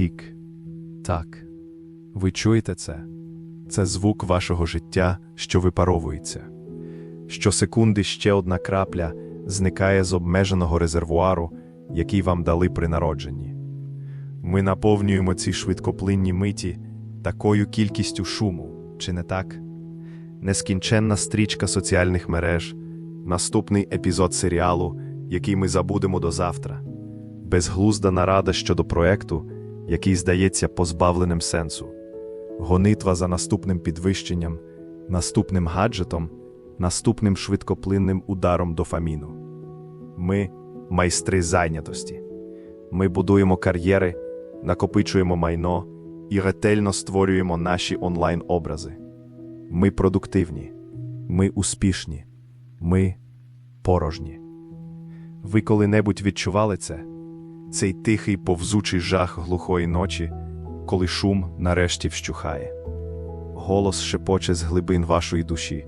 тік. Так, ви чуєте це? Це звук вашого життя, що випаровується. Щосекунди ще одна крапля зникає з обмеженого резервуару, який вам дали при народженні. Ми наповнюємо ці швидкоплинні миті такою кількістю шуму, чи не так? Нескінченна стрічка соціальних мереж, наступний епізод серіалу, який ми забудемо до завтра, безглузда нарада щодо проекту, який здається позбавленим сенсу, гонитва за наступним підвищенням, наступним гаджетом, наступним швидкоплинним ударом дофаміну. Ми майстри зайнятості. Ми будуємо кар'єри, накопичуємо майно і ретельно створюємо наші онлайн-образи. Ми продуктивні, ми успішні, ми порожні. Ви коли-небудь відчували це? Цей тихий повзучий жах глухої ночі, коли шум нарешті вщухає. Голос шепоче з глибин вашої душі.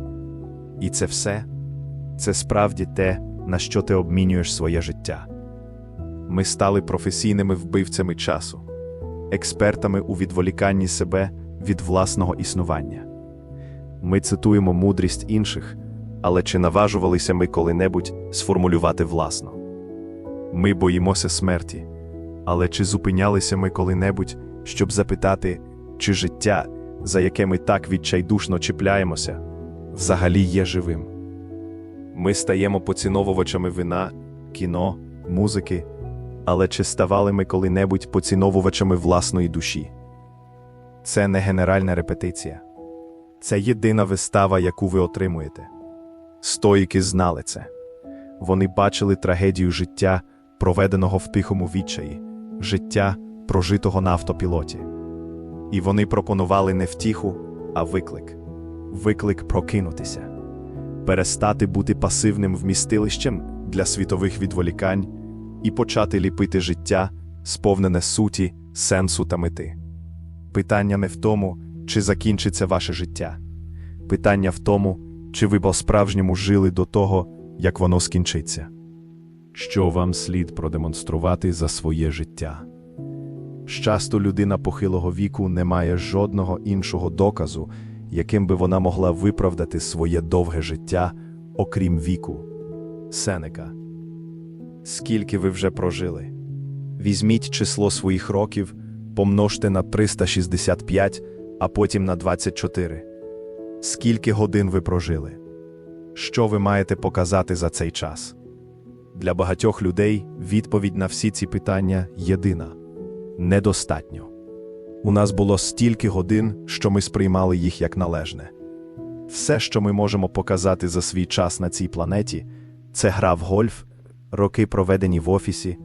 І це все це справді те, на що ти обмінюєш своє життя. Ми стали професійними вбивцями часу, експертами у відволіканні себе від власного існування. Ми цитуємо мудрість інших, але чи наважувалися ми коли-небудь сформулювати власну? Ми боїмося смерті, але чи зупинялися ми коли-небудь, щоб запитати, чи життя, за яке ми так відчайдушно чіпляємося, взагалі є живим? Ми стаємо поціновувачами вина, кіно, музики, але чи ставали ми коли-небудь поціновувачами власної душі? Це не генеральна репетиція. Це єдина вистава, яку ви отримуєте. Стоїки знали це. Вони бачили трагедію життя, проведеного в тихому відчаї, життя, прожитого на автопілоті. І вони пропонували не втіху, а виклик виклик прокинутися, перестати бути пасивним вмістилищем для світових відволікань і почати ліпити життя, сповнене суті, сенсу та мети. Питання не в тому, чи закінчиться ваше життя. Питання в тому, чи ви по-справжньому жили до того, як воно скінчиться. Що вам слід продемонструвати за своє життя? Часто людина похилого віку не має жодного іншого доказу, яким би вона могла виправдати своє довге життя, окрім віку. Сенека. Скільки ви вже прожили? Візьміть число своїх років, помножте на 365, а потім на 24. Скільки годин ви прожили? Що ви маєте показати за цей час? Для багатьох людей відповідь на всі ці питання єдина недостатньо. У нас було стільки годин, що ми сприймали їх як належне. Все, що ми можемо показати за свій час на цій планеті, це гра в гольф, роки проведені в офісі,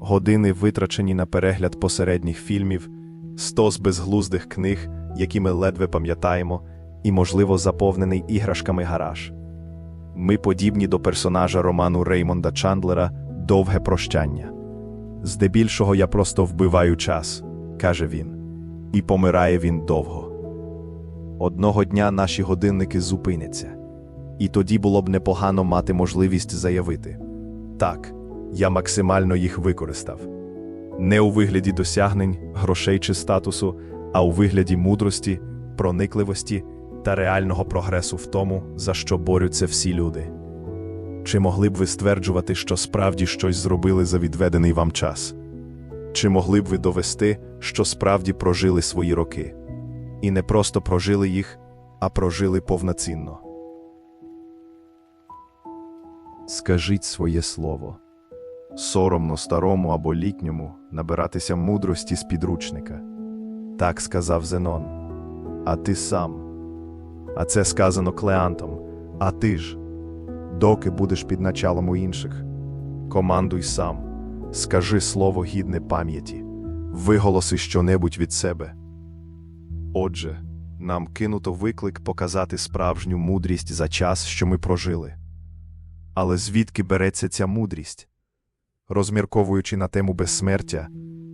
години витрачені на перегляд посередніх фільмів, стос безглуздих книг, які ми ледве пам'ятаємо, і, можливо, заповнений іграшками гараж. Ми подібні до персонажа роману Реймонда Чандлера Довге прощання. Здебільшого я просто вбиваю час, каже він, і помирає він довго. Одного дня наші годинники зупиняться, і тоді було б непогано мати можливість заявити так, я максимально їх використав. Не у вигляді досягнень, грошей чи статусу, а у вигляді мудрості, проникливості та реального прогресу в тому, за що борються всі люди. Чи могли б ви стверджувати, що справді щось зробили за відведений вам час? Чи могли б ви довести, що справді прожили свої роки? І не просто прожили їх, а прожили повноцінно? Скажіть своє слово. Соромно старому або літньому набиратися мудрості з підручника. Так сказав Зенон. А ти сам. А це сказано Клеантом. А ти ж, доки будеш під началом у інших. Командуй сам, скажи слово гідне пам'яті, виголоси щонебудь від себе. Отже, нам кинуто виклик показати справжню мудрість за час, що ми прожили. Але звідки береться ця мудрість? Розмірковуючи на тему безсмертя,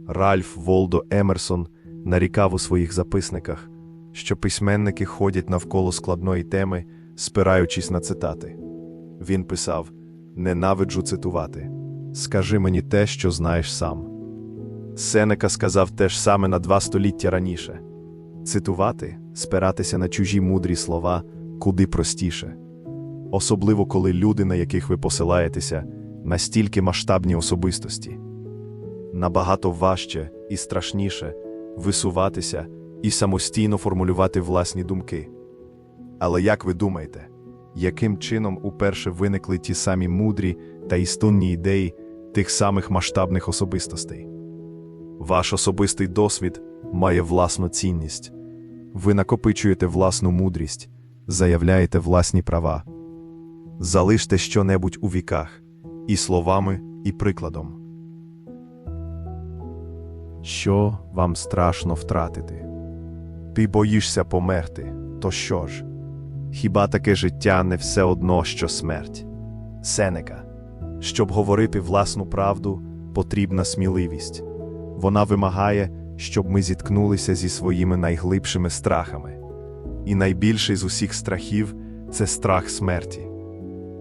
Ральф Волдо Емерсон нарікав у своїх записниках, що письменники ходять навколо складної теми, спираючись на цитати. Він писав: Ненавиджу цитувати. Скажи мені те, що знаєш сам. Сенека сказав те ж саме на два століття раніше. Цитувати, спиратися на чужі мудрі слова куди простіше. Особливо коли люди, на яких ви посилаєтеся, настільки масштабні особистості. Набагато важче і страшніше висуватися і самостійно формулювати власні думки. Але як ви думаєте, яким чином уперше виникли ті самі мудрі та істинні ідеї тих самих масштабних особистостей? Ваш особистий досвід має власну цінність. Ви накопичуєте власну мудрість, заявляєте власні права. Залиште щонебудь у віках і словами, і прикладом. Що вам страшно втратити? Ти боїшся померти, то що ж? Хіба таке життя не все одно, що смерть? Сенека. Щоб говорити власну правду, потрібна сміливість. Вона вимагає, щоб ми зіткнулися зі своїми найглибшими страхами. І найбільший з усіх страхів це страх смерті.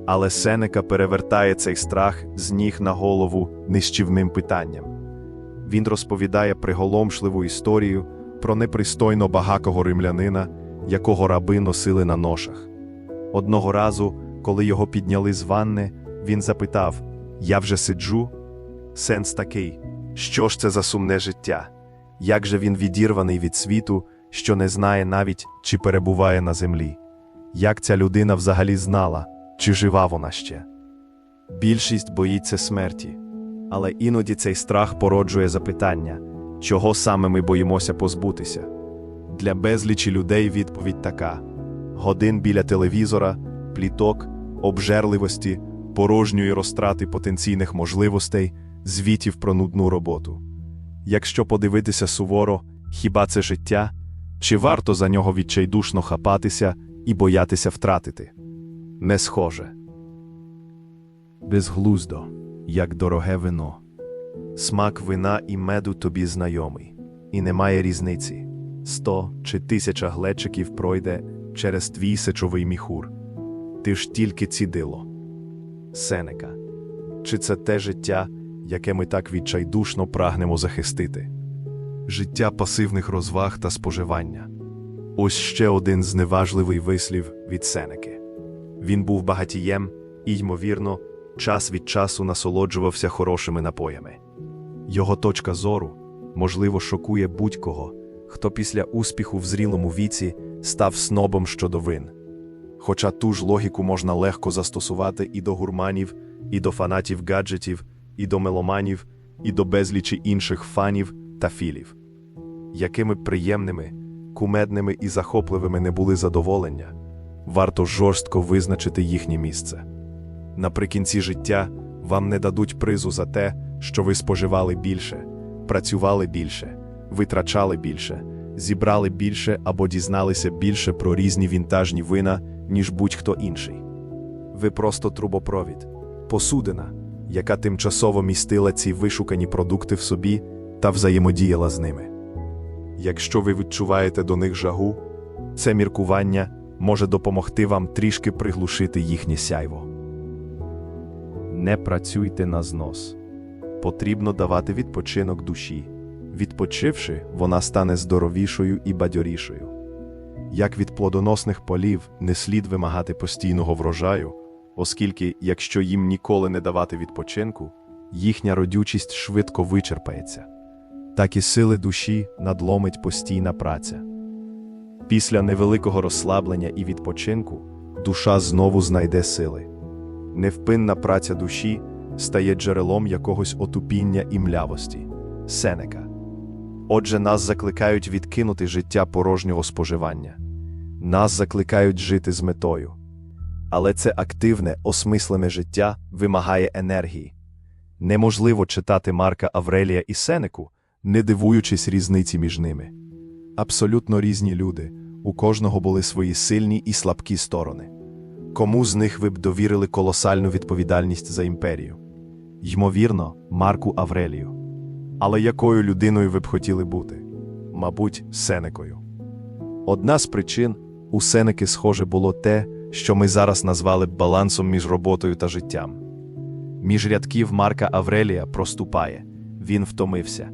Але Сенека перевертає цей страх з ніг на голову нищівним питанням. Він розповідає приголомшливу історію про непристойно багакого римлянина, якого раби носили на ношах. Одного разу, коли його підняли з ванни, він запитав: Я вже сиджу? Сенс такий, що ж це за сумне життя? Як же він відірваний від світу, що не знає навіть, чи перебуває на землі? Як ця людина взагалі знала, чи жива вона ще? Більшість боїться смерті, але іноді цей страх породжує запитання, чого саме ми боїмося позбутися. Для безлічі людей відповідь така: годин біля телевізора, пліток, обжерливості, порожньої розтрати потенційних можливостей, звітів про нудну роботу. Якщо подивитися суворо, хіба це життя, чи варто за нього відчайдушно хапатися і боятися втратити? Не схоже. Безглуздо, як дороге вино. Смак вина і меду тобі знайомий, і немає різниці. Сто чи тисяча глечиків пройде через твій сечовий міхур. Ти ж тільки цідило. Сенека. Чи це те життя, яке ми так відчайдушно прагнемо захистити? Життя пасивних розваг та споживання. Ось ще один зневажливий вислів від Сенеки. Він був багатієм і, ймовірно, час від часу насолоджувався хорошими напоями. Його точка зору, можливо, шокує будь-кого, хто після успіху в зрілому віці став снобом щодо вин. Хоча ту ж логіку можна легко застосувати і до гурманів, і до фанатів гаджетів, і до меломанів, і до безлічі інших фанів та філів. Якими б приємними, кумедними і захопливими не були задоволення, варто жорстко визначити їхнє місце. Наприкінці життя вам не дадуть призу за те, що ви споживали більше, працювали більше, витрачали більше, зібрали більше або дізналися більше про різні вінтажні вина, ніж будь-хто інший. Ви просто трубопровід, посудина, яка тимчасово містила ці вишукані продукти в собі та взаємодіяла з ними. Якщо ви відчуваєте до них жагу, це міркування може допомогти вам трішки приглушити їхнє сяйво. Не працюйте на знос. Потрібно давати відпочинок душі. Відпочивши, вона стане здоровішою і бадьорішою. Як від плодоносних полів не слід вимагати постійного врожаю, оскільки, якщо їм ніколи не давати відпочинку, їхня родючість швидко вичерпається, так і сили душі надломить постійна праця. Після невеликого розслаблення і відпочинку душа знову знайде сили. Невпинна праця душі стає джерелом якогось отупіння і млявості. Сенека. Отже, нас закликають відкинути життя порожнього споживання. Нас закликають жити з метою. Але це активне, осмислене життя вимагає енергії. Неможливо читати Марка Аврелія і Сенеку, не дивуючись різниці між ними. Абсолютно різні люди, у кожного були свої сильні і слабкі сторони. Кому з них ви б довірили колосальну відповідальність за імперію? Ймовірно, Марку Аврелію. Але якою людиною ви б хотіли бути? Мабуть, Сенекою. Одна з причин у Сенеки схоже було те, що ми зараз назвали б балансом між роботою та життям. Між рядків Марка Аврелія проступає він втомився.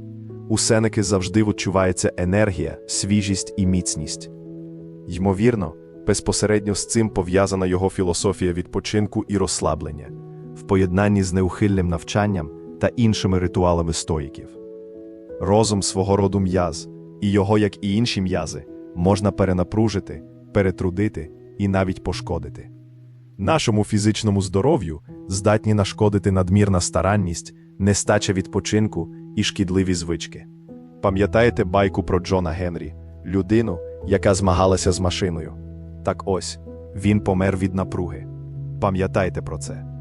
у Сенеки завжди відчувається енергія, свіжість і міцність. Ймовірно, безпосередньо з цим пов'язана його філософія відпочинку і розслаблення, в поєднанні з неухильним навчанням та іншими ритуалами стоїків. Розум свого роду м'яз, і його, як і інші м'язи, можна перенапружити, перетрудити і навіть пошкодити. Нашому фізичному здоров'ю здатні нашкодити надмірна старанність, нестача відпочинку і шкідливі звички. Пам'ятаєте байку про Джона Генрі, людину, яка змагалася з машиною? Так ось, він помер від напруги. Пам'ятайте про це.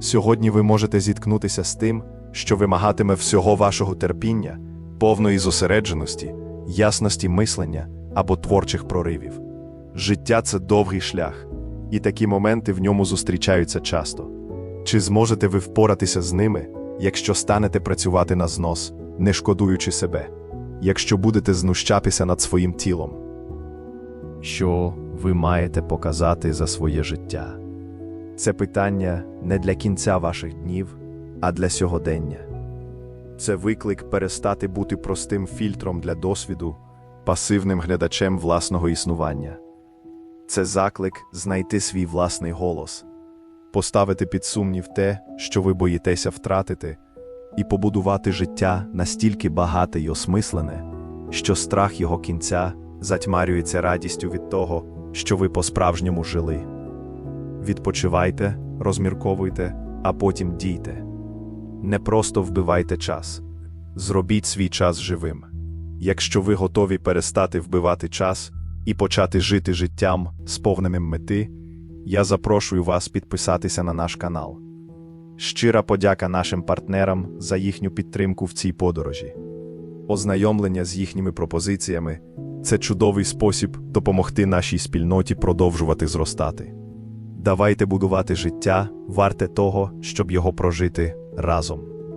Сьогодні ви можете зіткнутися з тим, що вимагатиме всього вашого терпіння, повної зосередженості, ясності мислення або творчих проривів. Життя це довгий шлях, і такі моменти в ньому зустрічаються часто. Чи зможете ви впоратися з ними, якщо станете працювати на знос, не шкодуючи себе, якщо будете знущатися над своїм тілом? Що ви маєте показати за своє життя? Це питання не для кінця ваших днів, а для сьогодення. Це виклик перестати бути простим фільтром для досвіду, пасивним глядачем власного існування. Це заклик знайти свій власний голос, поставити під сумнів те, що ви боїтеся втратити, і побудувати життя настільки багате й осмислене, що страх його кінця затьмарюється радістю від того, що ви по-справжньому жили. Відпочивайте, розмірковуйте, а потім дійте. Не просто вбивайте час, зробіть свій час живим. Якщо ви готові перестати вбивати час і почати жити життям, сповненим мети, я запрошую вас підписатися на наш канал. Щира подяка нашим партнерам за їхню підтримку в цій подорожі. Ознайомлення з їхніми пропозиціями це чудовий спосіб допомогти нашій спільноті продовжувати зростати. Давайте будувати життя, варте того, щоб його прожити разом.